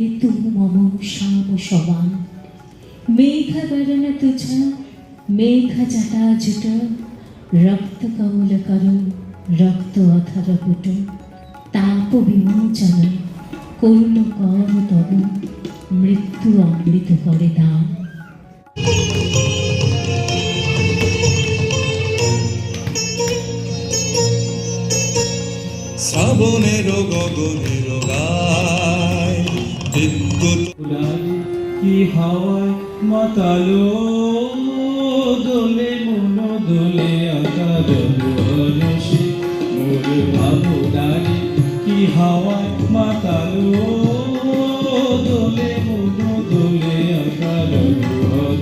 তু মম শ্যাম সবান মেঘ বরণ তুঝ মেঘ জটা জুট রক্ত কমল কর রক্ত অথর কুট তাপ বিমোচন করুণ কম তব মৃত্যু অমৃত করে দাম শ্রাবণের গগনের গা বিদ্যুৎ কি হাওয়ায় মাতালো দোলে মন দোলে আকার রসে মোর ভাবনারে কি হাওয়ায় মাতালো দোলে মন দোলে আকার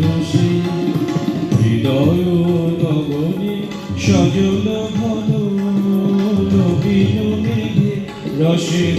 রসে হৃদয় গগনে সজল ঘন মেঘে রসের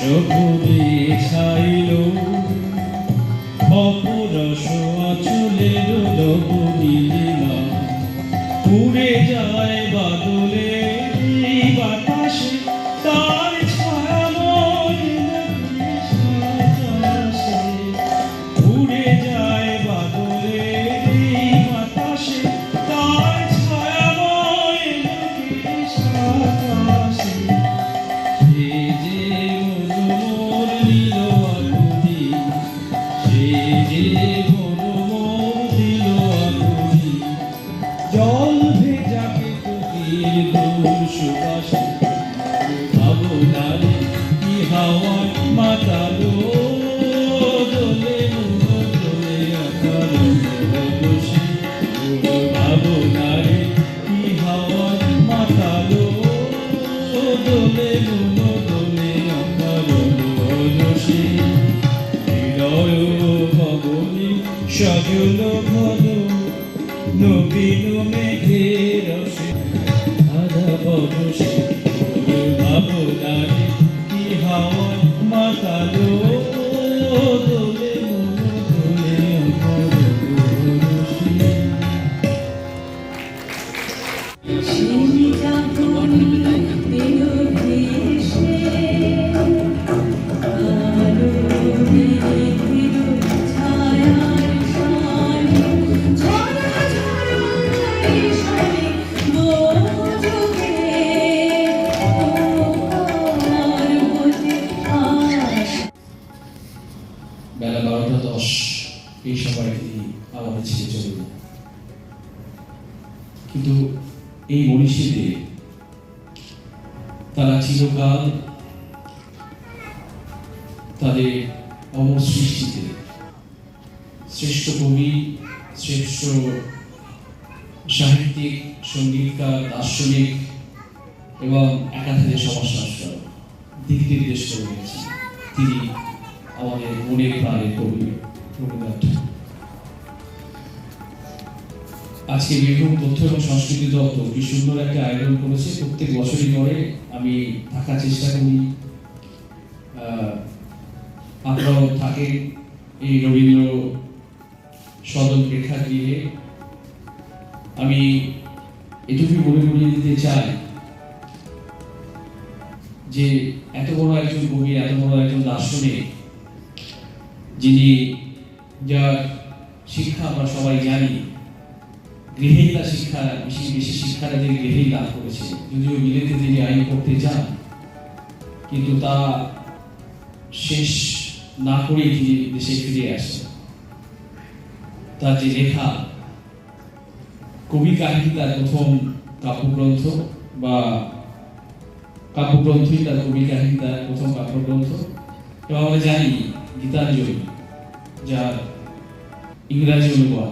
সপনে ছাইল অপরস আচুলের লবনীলিমা পুড়ে যায় বাদলে জল ভেজা কেতকীর দূর সুবাসে ভাবনারে কি হাওয়ায় মাতালো দোলে দোলে আকার বসে ভাবনারে কি দোলে দোলে সজল ঘন নবীন মেঘের আধা বরসে সময় তিনি আমাদের ছেড়ে চলে যান কিন্তু এই মনীষীদের তারা চিরকাল তাদের অমর সৃষ্টিতে শ্রেষ্ঠ কবি, শ্রেষ্ঠ সাহিত্যিক, সঙ্গীতকার, দার্শনিক এবং একাধারে সমাজশাস্ত্র দিক নির্দেশ করে তিনি আমাদের মনের প্রাণের কবি রবীন্দ্রনাথ আজকে বীরভূম তথ্য এবং সংস্কৃতি দপ্তর কি সুন্দর একটা আয়োজন করেছে, প্রত্যেক বছরই করে। আমি থাকার চেষ্টা করি। আপনারাও থাকেন এই রবীন্দ্র সদন প্রেক্ষাগৃহে আমি এটুকুই মনে করিয়ে দিতে চাই যে এত বড় একজন কবি, এত বড় একজন দার্শনিক, যিনি যার শিক্ষা আমরা সবাই জানি গৃহেই তার শিক্ষা বেশি বেশি শিক্ষাটা তিনি গৃহেই লাভ করেছে, যদিও বিলেতে তিনি আইন করতে যান কিন্তু তা শেষ না করেই তিনি দেশে ফিরে আসেন তার যে লেখা, কবি কাহিনী তার প্রথম কাব্যগ্রন্থ বা কাব্যগ্রন্থই তার কবি কাহিনী তার প্রথম কাব্যগ্রন্থ। এবং আমরা জানি গীতাঞ্জলি, যার ইংরাজি অনুবাদ